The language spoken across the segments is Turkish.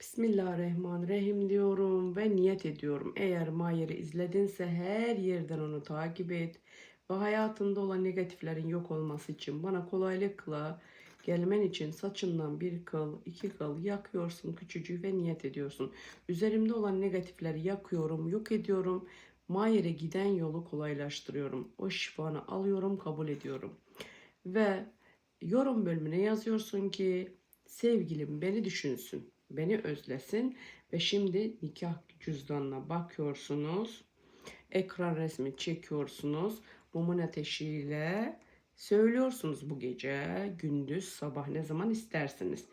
Bismillahirrahmanirrahim diyorum ve niyet ediyorum. Eğer Mayer'i izledinse her yerden onu takip et. Ve hayatında olan negatiflerin yok olması için bana kolaylıkla gelmen için saçından bir kıl, iki kıl yakıyorsun küçücüğü ve niyet ediyorsun. Üzerimde olan negatifleri yakıyorum, yok ediyorum. Mayer'e giden yolu kolaylaştırıyorum. O şifanı alıyorum, kabul ediyorum. Ve yorum bölümüne yazıyorsun ki sevgilim beni düşünsün, beni özlesin ve şimdi nikah cüzdanına bakıyorsunuz. Ekran resmi çekiyorsunuz. Mumun ateşiyle söylüyorsunuz bu gece, gündüz, sabah ne zaman isterseniz.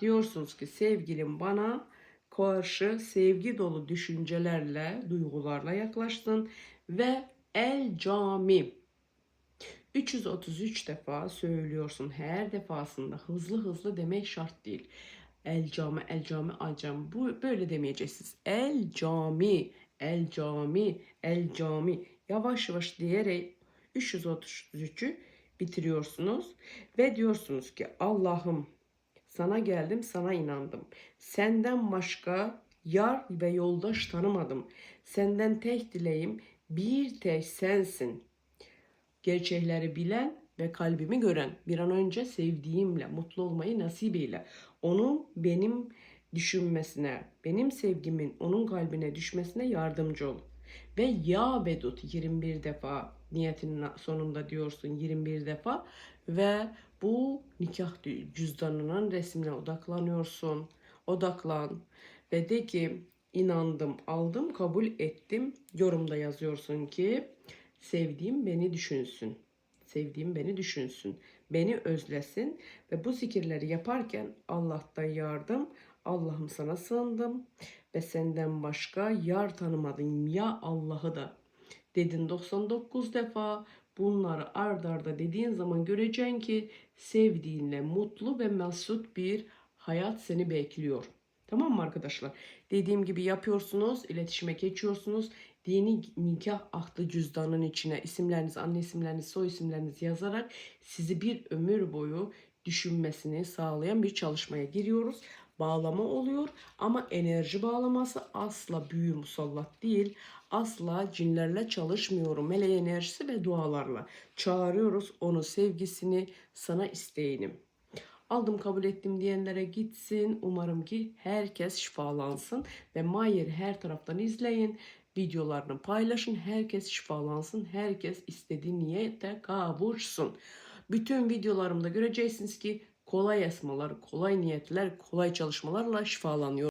Diyorsunuz ki sevgilim bana karşı sevgi dolu düşüncelerle, duygularla yaklaştın ve el cami 333 defa söylüyorsun. Her defasında hızlı hızlı demek şart değil. El cami, el cami, el cami. Bu böyle demeyeceksiniz. El cami, el cami, el cami. Yavaş yavaş diyerek 333'ü bitiriyorsunuz ve diyorsunuz ki Allah'ım sana geldim, sana inandım. Senden başka yar ve yoldaş tanımadım. Senden tek dileğim bir tek sensin gerçekleri bilen ve kalbimi gören bir an önce sevdiğimle mutlu olmayı nasip eyle. Onun benim düşünmesine, benim sevgimin onun kalbine düşmesine yardımcı ol. Ve ya bedut 21 defa niyetinin sonunda diyorsun 21 defa ve bu nikah cüzdanının resmine odaklanıyorsun. Odaklan ve de ki inandım, aldım, kabul ettim. Yorumda yazıyorsun ki Sevdiğim beni düşünsün. Sevdiğim beni düşünsün. Beni özlesin ve bu zikirleri yaparken Allah'tan yardım, Allah'ım sana sığındım ve senden başka yar tanımadım ya Allah'ı da. Dedin 99 defa bunları ard arda dediğin zaman göreceksin ki sevdiğinle mutlu ve mesut bir hayat seni bekliyor. Tamam mı arkadaşlar? Dediğim gibi yapıyorsunuz, iletişime geçiyorsunuz. Dini nikah aklı cüzdanın içine isimleriniz, anne isimleriniz, soy isimlerinizi yazarak sizi bir ömür boyu düşünmesini sağlayan bir çalışmaya giriyoruz. Bağlama oluyor ama enerji bağlaması asla büyü musallat değil. Asla cinlerle çalışmıyorum. Meleği enerjisi ve dualarla çağırıyoruz onu sevgisini, sana isteğini aldım kabul ettim diyenlere gitsin. Umarım ki herkes şifalansın ve Mayer'i her taraftan izleyin. Videolarını paylaşın. Herkes şifalansın. Herkes istediği niyete kavuşsun. Bütün videolarımda göreceksiniz ki kolay esmalar, kolay niyetler, kolay çalışmalarla şifalanıyor.